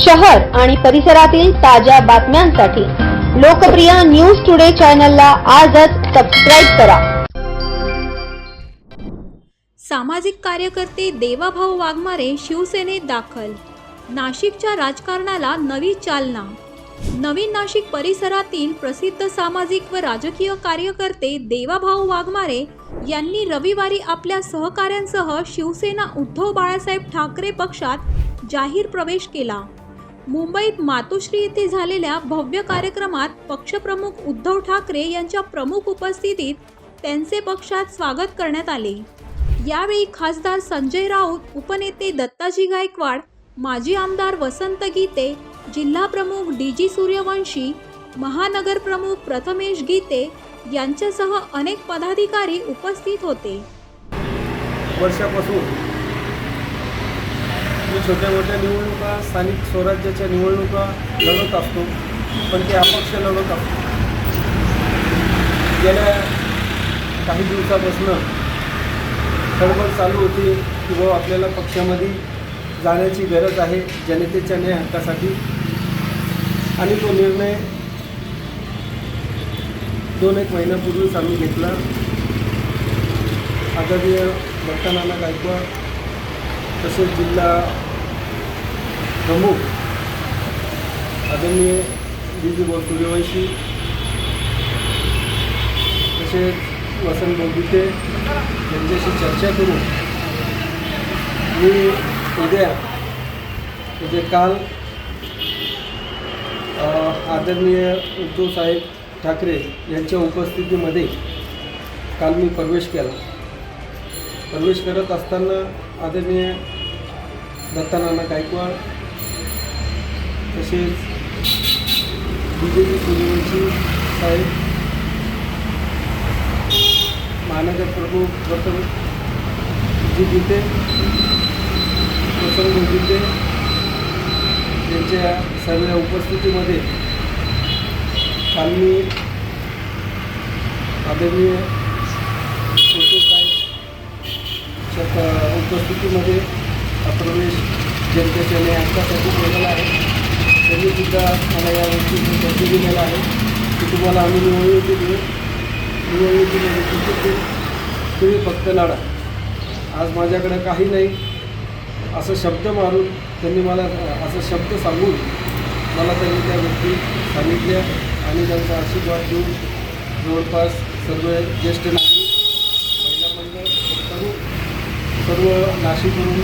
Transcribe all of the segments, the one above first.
शहर आणि परिसरातील ताज्या बातम्यांसाठी लोकप्रिय न्यूज टुडे चॅनलला आजच सबस्क्राईब करा. सामाजिक कार्यकर्ते देवाभाऊ वाघमारे शिवसेनेत दाखल. नाशिकच्या राजकारणाला नवी चालना. नवीन नाशिक परिसरातील प्रसिद्ध सामाजिक व राजकीय कार्यकर्ते देवाभाऊ वाघमारे यांनी रविवारी आपल्या सहकाऱ्यांसह शिवसेना उद्धव बाळासाहेब ठाकरे पक्षात जाहीर प्रवेश केला. मुंबईत मातोश्री येथे झालेल्या भव्य कार्यक्रमात पक्षप्रमुख उद्धव ठाकरे यांच्या प्रमुख उपस्थितीत त्यांचे पक्षात स्वागत करण्यात आले. यावेळी खासदार संजय राऊत उपनेते दत्ताजी गायकवाड माजी आमदार वसंत गीते जिल्हा प्रमुख डी जी सूर्यवंशी महानगर प्रमुख प्रथमेश गीते यांच्यासह अनेक पदाधिकारी उपस्थित होते. वर्षापासून मी छोट्या मोठ्या निवडणुका स्थानिक स्वराज्याच्या निवडणुका लढत असतो पण ते अपक्ष लढवत असतो. गेल्या काही दिवसापासून खडबड चालू होती की बाबा आपल्याला पक्षामध्ये जाण्याची गरज आहे जनतेच्या न्याय हक्कासाठी. आणि तो निर्णय दोन एक महिन्यापूर्वीच आम्ही घेतला. आदरणीय दत्तानाना गायकवाड तसेच जिल्हा प्रमुख आदरणीय डी सूर्यवंशी तसेच वसंत बोगीते यांच्याशी चर्चा करून मी उद्या म्हणजे काल आदरणीय उद्धवसाहेब ठाकरे यांच्या उपस्थितीमध्ये काल मी प्रवेश केला. प्रवेश करत असताना आदरणीय दत्तानाना गायकवाड तसेच बीजेपी सूर्यवंशी साहेब महानगर प्रमुख प्रथम जी गीते वसंत गीते यांच्या सर्व उपस्थितीमध्ये काल मी आदरणीय उपस्थितीमध्ये प्रवेश जनतेच्या न्याय केलेला आहे. त्यांनी सुद्धा मला या गोष्टीची संधी दिलेला आहे की तुम्हाला आम्ही निवडणुकी दिली निवडणूक दिलेली तुम्ही फक्त लढा. आज माझ्याकडे काही नाही. असं शब्द मारून त्यांनी मला असं शब्द सांगून मला त्यांनी त्या गोष्टी सांगितल्या आणि त्यांचा आशीर्वाद देऊन जवळपास सर्व ज्येष्ठ नागरिक महिला मंडळ तरुण सर्व नाशिकवरून हा तांबा घेऊन आम्ही त्या ठिकाणी जाऊन हा सर्व नाशिकवरून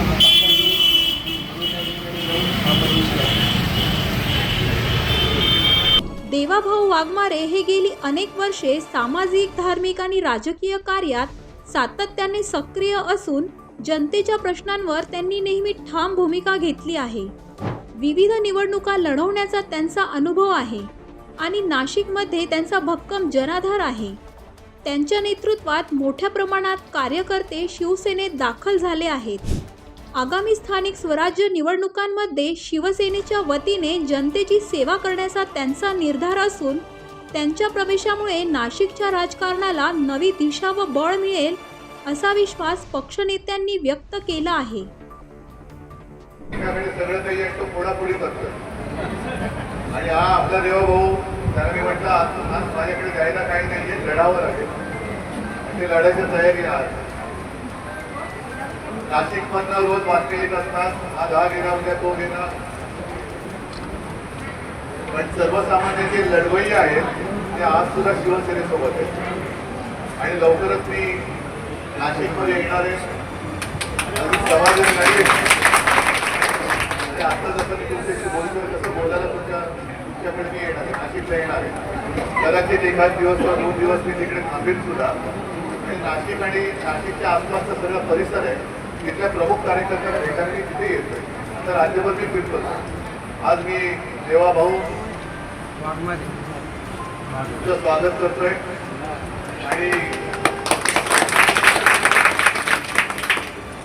देवाभाऊ वाघमारे हे गेली अनेक वर्षे सामाजिक धार्मिक आणि राजकीय कार्यात सातत्याने सक्रिय असून जनतेच्या प्रश्नांवर त्यांनी नेहमी ठाम भूमिका घेतली आहे. विविध निवडणुका लढवण्याचा त्यांचा अनुभव आहे आणि नाशिकमध्ये त्यांचा भक्कम जनाधार आहे. त्यांच्या नेतृत्वात मोठ्या प्रमाणात कार्यकर्ते शिवसेनेत दाखल झाले आहेत. आगामी स्थानिक स्वराज्य निवडणुकांमध्ये शिवसेनेच्या वतीने जनतेची सेवा करण्याचा त्यांचा निर्धार असून त्यांच्या प्रवेशामुळे नाशिकच्या राजकारणाला नवी दिशा व बळ मिळेल असा विश्वास पक्षनेत्यांनी व्यक्त केला आहे. आणि हा आपला देवभाऊ त्याला मी म्हटलं आज आज माझ्याकडे जायला काही नाही आहे लढावं लागेल. ते लढायच्या तयारी आज नाशिकमधनं रोज बातमी येत असतात हा दहा घेणार उद्या तो घेणार. पण सर्वसामान्य जे लढवई आहेत ते आज सुद्धा शिवसेनेसोबत आहेत. आणि लवकरच मी नाशिकमध्ये येणार आहे. अजून समाधान नाही आता जसं मी तुमच्याशी बोलतोय तसं बोलायला तुमच्या तुमच्याकडे मी येणार आहे नाशिकला येणार आहे. कदाचित एखाद दिवस किंवा दोन दिवस मी तिकडे थांबेल सुद्धा. नाशिक आणि नाशिकच्या आसपासचा सगळा परिसर आहे तिथल्या प्रमुख कार्यकर्त्यांना भेटायला मी तिथे येतोय. आता राज्यभर मी फिरतो आज मी देवा भाऊ तुमचं स्वागत करतोय. आणि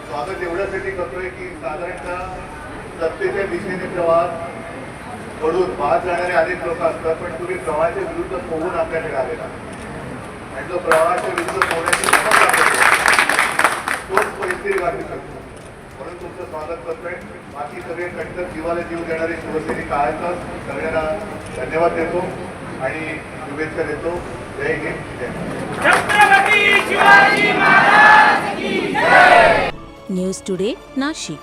स्वागत एवढ्यासाठी करतोय की साधारणतः सत्तेच्या दिशेने प्रवास घडून वाहत जाणारे अनेक लोक असतात पण तुम्ही प्रवाहाच्या विरुद्ध पोहून आपल्याकडे आलेला आणि तो प्रवाहाच्या विरुद्ध पोहण्याची. तोच परिस्थिती गाठू शकतो? म्हणून तुमचं स्वागत करतोय. बाकी सगळे कट्टर जीवाला जीव देणारे शिवसैनिक आहेत. सगळ्यांना धन्यवाद देतो आणि शुभेच्छा देतो. जय हिंद जय महाराष्ट्र. News today Nashik.